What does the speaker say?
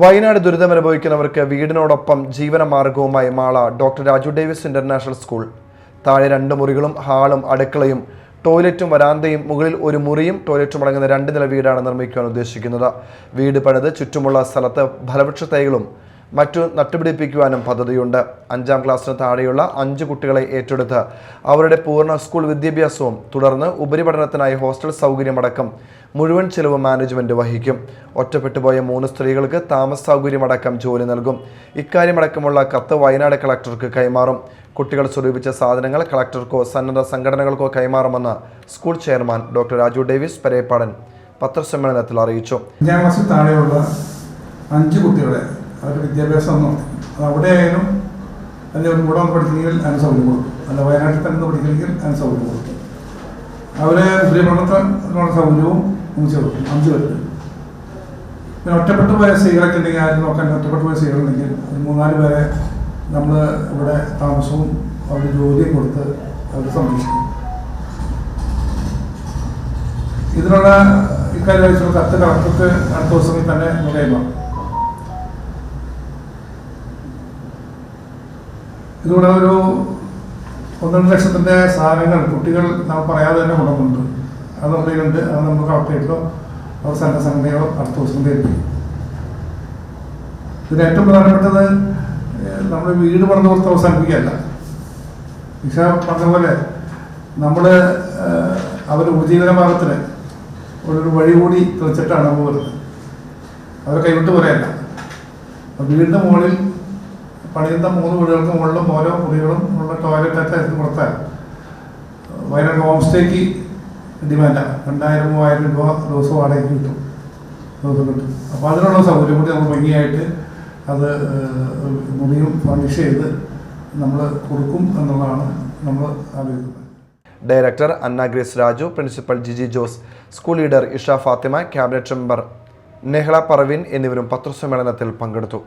വയനാട് ദുരിതമനുഭവിക്കുന്നവർക്ക് വീടിനോടൊപ്പം ജീവനമാർഗവുമായി Mala doctor Raju Davis international school. താഴെ രണ്ട് മുറികളും ഹാളും അടുക്കളയും ടോയ്ലറ്റും വരാന്തയും മുകളിൽ ഒരു മുറിയും ടോയ്ലറ്റും അടങ്ങുന്ന രണ്ട് നില വീടാണ് നിർമ്മിക്കുവാൻ ഉദ്ദേശിക്കുന്നത്. വീട് പണിത് ചുറ്റുമുള്ള സ്ഥലത്ത് ഫലവൃക്ഷ തൈകളും മറ്റു നട്ടുപിടിപ്പിക്കുവാനും പദ്ധതിയുണ്ട്. അഞ്ചാം ക്ലാസ്സിന് താഴെയുള്ള അഞ്ച് കുട്ടികളെ ഏറ്റെടുത്ത് അവരുടെ പൂർണ സ്കൂൾ വിദ്യാഭ്യാസവും തുടർന്ന് ഉപരിപഠനത്തിനായി ഹോസ്റ്റൽ സൗകര്യമടക്കം മുഴുവൻ ചെലവ് മാനേജ്മെന്റ് വഹിക്കും. ഒറ്റപ്പെട്ടുപോയ മൂന്ന് സ്ത്രീകൾക്ക് താമസ സൗകര്യമടക്കം ജോലി നൽകും. ഇക്കാര്യമടക്കമുള്ള കത്ത് വയനാട് കളക്ടർക്ക് കൈമാറും. കുട്ടികൾ സ്വരൂപിച്ച സാധനങ്ങൾ കളക്ടർക്കോ സന്നദ്ധ സംഘടനകൾക്കോ കൈമാറുമെന്ന് school chairman doctor Raju Davis Parepadan പത്രസമ്മേളനത്തിൽ അറിയിച്ചു. അഞ്ചാം താഴെയുള്ള അഞ്ച് കുട്ടികളെ അവരുടെ വിദ്യാഭ്യാസം നടത്തി അത് അവിടെ ആയാലും ഒരു കൂടെ വന്ന് പഠിക്കണമെങ്കിൽ അതിന് സൗകര്യം കൊടുക്കും. അല്ല വയനാട്ടിൽ തന്നെ പഠിക്കണമെങ്കിൽ അതിന് സൗകര്യം കൊടുക്കും. അവരെ ഉപരിപഠനത്തിനുള്ള സൗകര്യവും നമുക്ക് കൊടുക്കും അഞ്ച് പേർക്ക്. പിന്നെ ഒറ്റപ്പെട്ടു പോയ സ്ത്രീകളൊക്കെ ഉണ്ടെങ്കിൽ ആരും നോക്കാൻ ഒറ്റപ്പെട്ടു പോയ സ്ത്രീകളുണ്ടെങ്കിൽ ഒരു മൂന്നാൽ പേരെ നമ്മൾ ഇവിടെ താമസവും അവരുടെ ജോലിയും കൊടുത്ത് അവർ സംരക്ഷിക്കും. ഇതിനുള്ള ഇക്കാര്യം വെച്ചുള്ള കത്ത് കളക്ടർക്ക് അടുത്ത ദിവസങ്ങളിൽ തന്നെ കൈമാറും ഇതിലൂടെ ഒരു ഒന്നര ലക്ഷത്തിന്റെ സാധനങ്ങൾ കുട്ടികൾ നാം പറയാതെ തന്നെ കൊണ്ടുവന്നുണ്ട് അത് നമ്മുടെ അത് നമ്മൾ കളക്ടറേറ്റിലോ അവർ സംഘടനയോ അടുത്ത ദിവസം തരുന്നു ഇതിന് ഏറ്റവും പ്രധാനപ്പെട്ടത് നമ്മുടെ വീട് പണിത് കൊടുത്ത് അവസാനിപ്പിക്കുകയല്ല. നിഷ പറഞ്ഞ പോലെ നമ്മൾ അവർ ഉപജീവന മാർഗത്തിന് ഒരു വഴി കൂടി തെളിച്ചിട്ടാണ് വരുന്നത് അവരെ കൈവിട്ട് പറയല്ല വീടിന്റെ മുകളിൽ പണിയുന്ന മൂന്ന് വീടുകൾക്ക് മുകളിലും ഓരോ മുറികളും ഉള്ള ടോയ്ലറ്റൊക്കെ എടുത്ത് കൊടുത്താൽ വയനാട് ഹോം സ്റ്റേക്ക് ഡിമാൻഡാണ് രണ്ടായിരം മൂവായിരം രൂപ ദിവസം വാടകയ്ക്ക് കിട്ടും. ദിവസം കിട്ടും. അപ്പോൾ അതിനുള്ള സൗകര്യം കൂടി നമ്മൾ ഭംഗിയായിട്ട് അത് മുറിയും ഫർണിഷ് ചെയ്ത് നമ്മൾ കൊടുക്കും എന്നുള്ളതാണ് നമ്മൾ ആലോചിക്കുന്നത് director Anna Grace Raju principal Jiji Jose school leader Isha Fathima cabinet member Nehla Parveen എന്നിവരും പത്രസമ്മേളനത്തിൽ പങ്കെടുത്തു.